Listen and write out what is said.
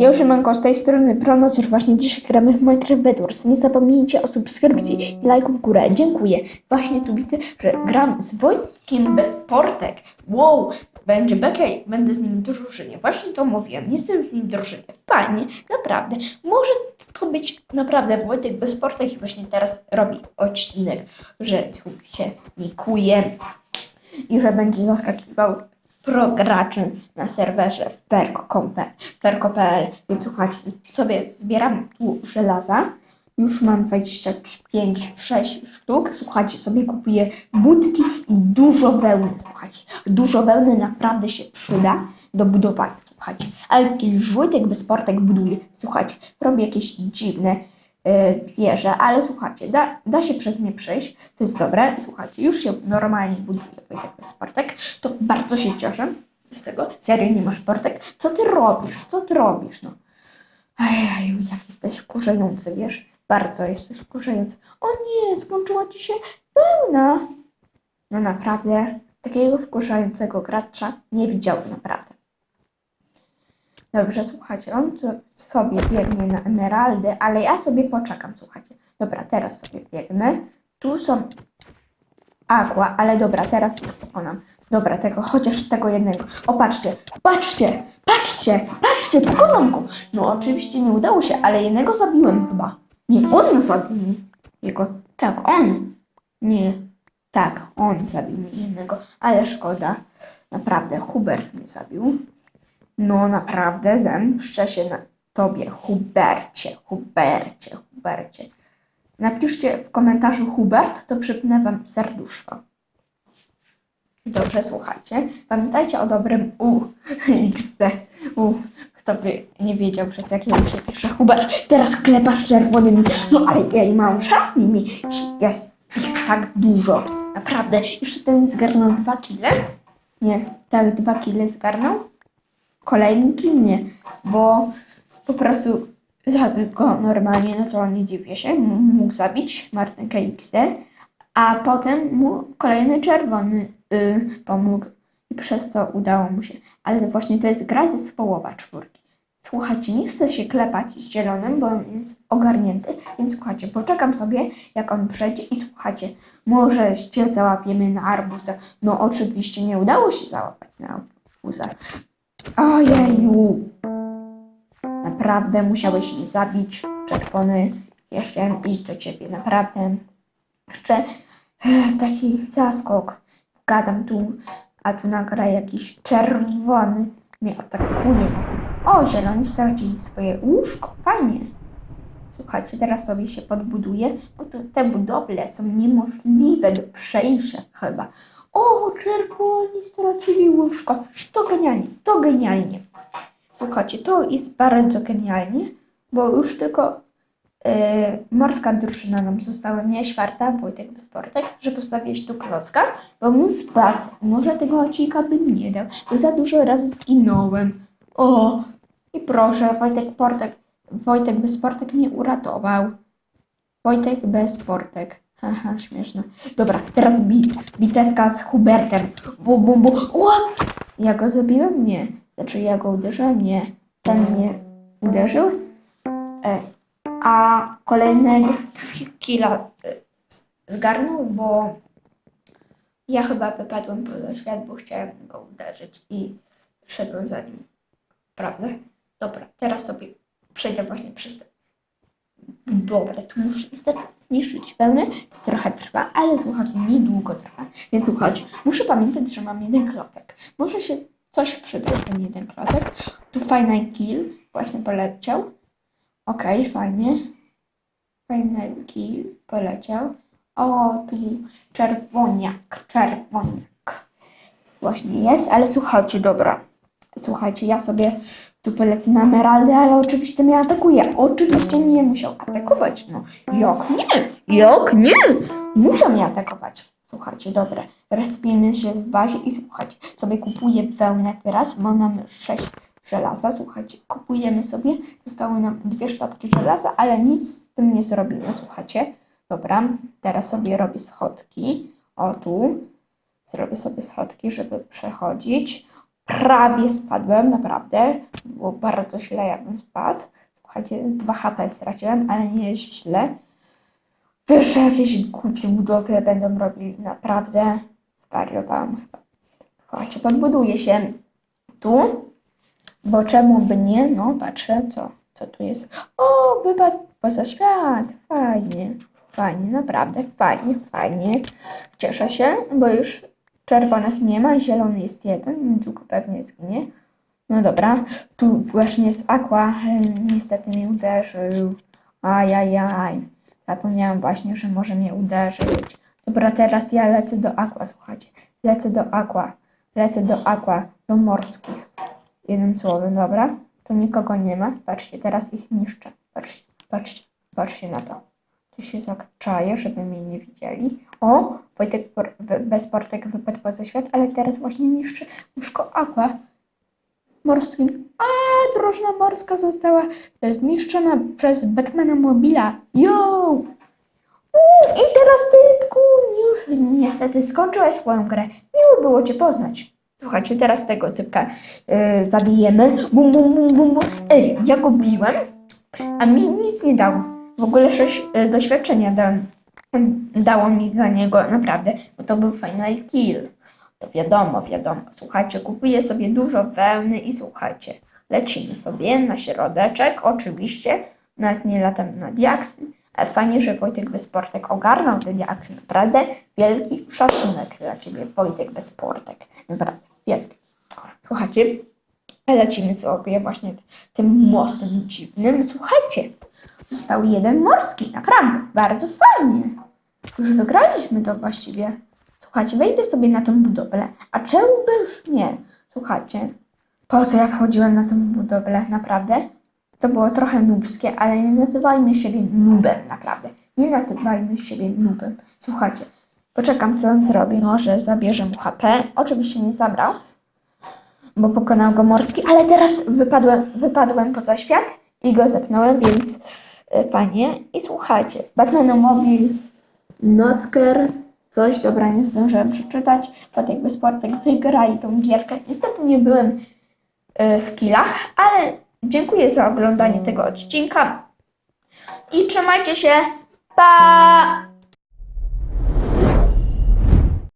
Ja już manko z tej strony Pronocer. Właśnie dzisiaj gramy w Minecraft Bedwars. Nie zapomnijcie o subskrypcji i lajków w górę. Dziękuję. Właśnie tu widzę, że gram z Wojtkiem bez portek. Wow, będzie beka i będę z nim w drużynie. Właśnie to mówiłem. Jestem z nim w drużynie. Fajnie, naprawdę. Może to być naprawdę Wojtek bez portek i właśnie teraz robi odcinek, że tu się nikuje i że będzie zaskakiwał pro graczy na serwerze perko.pl. Więc słuchajcie, sobie zbieram tu żelaza. Już mam 25, 6 sztuk. Słuchajcie, sobie kupuję budki i dużo wełny. Słuchajcie, dużo wełny naprawdę się przyda do budowania. Słuchajcie, ale już Wojtek bez portek buduje. Słuchajcie, robię jakieś dziwne e, wieże, ale słuchajcie, da, da się przez nie przejść, to jest dobre. Słuchajcie, już się normalnie buduje Wojtek bez portek, to bardzo się cieszę z tego. Serio, nie masz portek? Co ty robisz? Co ty robisz? No. Ej, jak jesteś wkurzający, wiesz? Bardzo jesteś wkurzający. O nie, skończyła ci się pełna. No naprawdę, takiego wkurzającego gracza nie widziałem naprawdę. Dobrze, słuchajcie, on sobie biegnie na emeraldy, ale ja sobie poczekam, słuchajcie. Dobra, teraz sobie biegnę. Tu są aqua, ale dobra, teraz ich pokonam. Dobra, tego, chociaż tego jednego. O, patrzcie, patrzcie, patrzcie, patrzcie, pokonam go. No, oczywiście nie udało się, ale jednego zabiłem chyba. Nie, on zabił. Jego, tak, on. Nie, tak, on zabił jednego, ale szkoda. Naprawdę, Hubert mnie zabił. No naprawdę, zemszczę się na tobie, Hubercie, Hubercie, Hubercie. Napiszcie w komentarzu Hubert, to przypnę wam serduszko. Dobrze, słuchajcie. Pamiętajcie o dobrym U, XD, U. Kto by nie wiedział, przez jakiego się pisze Hubert. Teraz klepasz czerwonymi. No ale ja nie mam szans z nimi. Jest ich tak dużo. Naprawdę. Jeszcze ten zgarnął dwa kile. Nie, tak, dwa kile zgarnął kolejny kill nie, bo po prostu zabił go normalnie, no to nie dziwię się, mógł zabić Martynkę XD, a potem mu kolejny czerwony y, pomógł i przez to udało mu się. Ale właśnie to jest gra zespołowa czwórki. Słuchajcie, nie chcę się klepać z zielonym, bo on jest ogarnięty, więc słuchajcie, poczekam sobie, jak on przejdzie i słuchajcie, może się załapiemy na arbuza. No oczywiście nie udało się załapać na arbuza, Ojeju. Naprawdę musiałeś mnie zabić, czerwony. Ja chciałem iść do ciebie, naprawdę. Jeszcze eh, taki zaskok. Gadam tu, a tu nagra jakiś czerwony mnie atakuje. O, zieloni stracili swoje łóżko. Fajnie. Słuchajcie, teraz sobie się podbuduję, bo to, te budowle są niemożliwe do przejścia chyba. O, czerwoni stracili łóżko. To genialnie, to genialnie. Słuchajcie, to jest bardzo genialnie, bo już tylko e, morska drużyna nam została, nie czwarta, Wojtek bez portek, że postawiłeś tu klocka, bo mu spadł. Może tego odcinka bym nie dał, bo za dużo razy zginąłem. O, i proszę, Wojtek Portek, Wojtek bez portek mnie uratował. Wojtek bez portek. Haha, śmieszne. Dobra, teraz bi bitewka z Hubertem. Bu, bu, bu. What? Ja go zabiłem? Nie. Znaczy ja go uderzyłem? Nie. Ten mnie uderzył. E, a kolejnego killa e, zgarnął, bo ja chyba wypadłem poza świat, bo chciałem go uderzyć i szedłem za nim. Prawda? Dobra, teraz sobie przejdę właśnie przez te Dobra, tu muszę niestety zniszczyć pełne, to trochę trwa, ale słuchajcie, niedługo trwa. Więc słuchajcie, muszę pamiętać, że mam jeden klotek. Może się coś przyda, ten jeden klotek. Tu fajny kill, właśnie poleciał. Okej, fajnie. Fajny kill, poleciał. O, tu czerwoniak, czerwoniak. Właśnie jest, ale słuchajcie, dobra. Słuchajcie, ja sobie tu polecę na emeraldy, ale oczywiście mnie atakuje. Oczywiście nie musiał atakować. No, jak nie? Jak nie? Muszę mnie atakować. Słuchajcie, dobra. Respimy się w bazie i słuchajcie, sobie kupuję wełnę teraz, mamy 6 żelaza. Słuchajcie, kupujemy sobie. Zostały nam dwie sztabki żelaza, ale nic z tym nie zrobimy. Słuchajcie, dobra. Teraz sobie robię schodki. O tu. Zrobię sobie schodki, żeby przechodzić. Prawie spadłem, naprawdę. Było bardzo źle, jakbym spadł. Słuchajcie, 2 HP straciłem, ale nie jest źle. Że jakieś głupie budowle będą robili, naprawdę zwariowałam chyba. Słuchajcie, podbuduję się tu, bo czemu by nie? No, patrzę, co, co tu jest. O, wypadł poza świat, fajnie, fajnie, naprawdę fajnie, fajnie. Cieszę się, bo już czerwonych nie ma, zielony jest jeden, niedługo pewnie zginie. No dobra, tu właśnie jest Aqua, niestety mnie uderzył. Ajajaj, zapomniałam właśnie, że może mnie uderzyć. Dobra, teraz ja lecę do Aqua, słuchajcie. Lecę do Aqua, lecę do Aqua, do morskich. Jednym słowem, dobra? Tu nikogo nie ma. Patrzcie, teraz ich niszczę. Patrzcie, patrzcie, patrzcie na to. Się zakczaję, żeby mnie nie widzieli. O, Wojtek bez portek wypadł poza świat, ale teraz właśnie niszczy łóżko Aqua morskim. A, drużyna morska została e, zniszczona przez Batmana Mobila. Yo! I teraz typku, już niestety skończyłeś swoją grę. Miło było Cię poznać. Słuchajcie, teraz tego typka e, zabijemy. Bum, bum, bum, bum, bum. Ej, ja go biłem, a mi nic nie dał. W ogóle sześć e, doświadczenia da, dało mi za niego, naprawdę, bo to był final kill. To wiadomo, wiadomo. Słuchajcie, kupuję sobie dużo wełny i słuchajcie, lecimy sobie na środeczek, oczywiście, nawet nie latam na diaksy, fajnie, że Wojtek Bezportek ogarnął te diaksy, naprawdę wielki szacunek dla Ciebie, Wojtek Bezportek, naprawdę wielki. Słuchajcie, lecimy sobie właśnie tym mostem dziwnym, słuchajcie, został jeden morski, naprawdę, bardzo fajnie. Już wygraliśmy to właściwie. Słuchajcie, wejdę sobie na tą budowlę. A czemu by nie? Słuchajcie, po co ja wchodziłem na tą budowlę, naprawdę? To było trochę nubskie, ale nie nazywajmy siebie nubem, naprawdę. Nie nazywajmy siebie nubem. Słuchajcie, poczekam, co on zrobi. Może zabierze mu HP. Oczywiście nie zabrał, bo pokonał go morski, ale teraz wypadłem, wypadłem poza świat i go zepnąłem, więc e, fajnie. I słuchajcie, Batmanomobil, Nocker, coś, dobra, nie zdążyłem przeczytać. Wojtek Bezportek wygra i tą gierkę. Niestety nie byłem e, w kilach, ale dziękuję za oglądanie tego odcinka i trzymajcie się. Pa!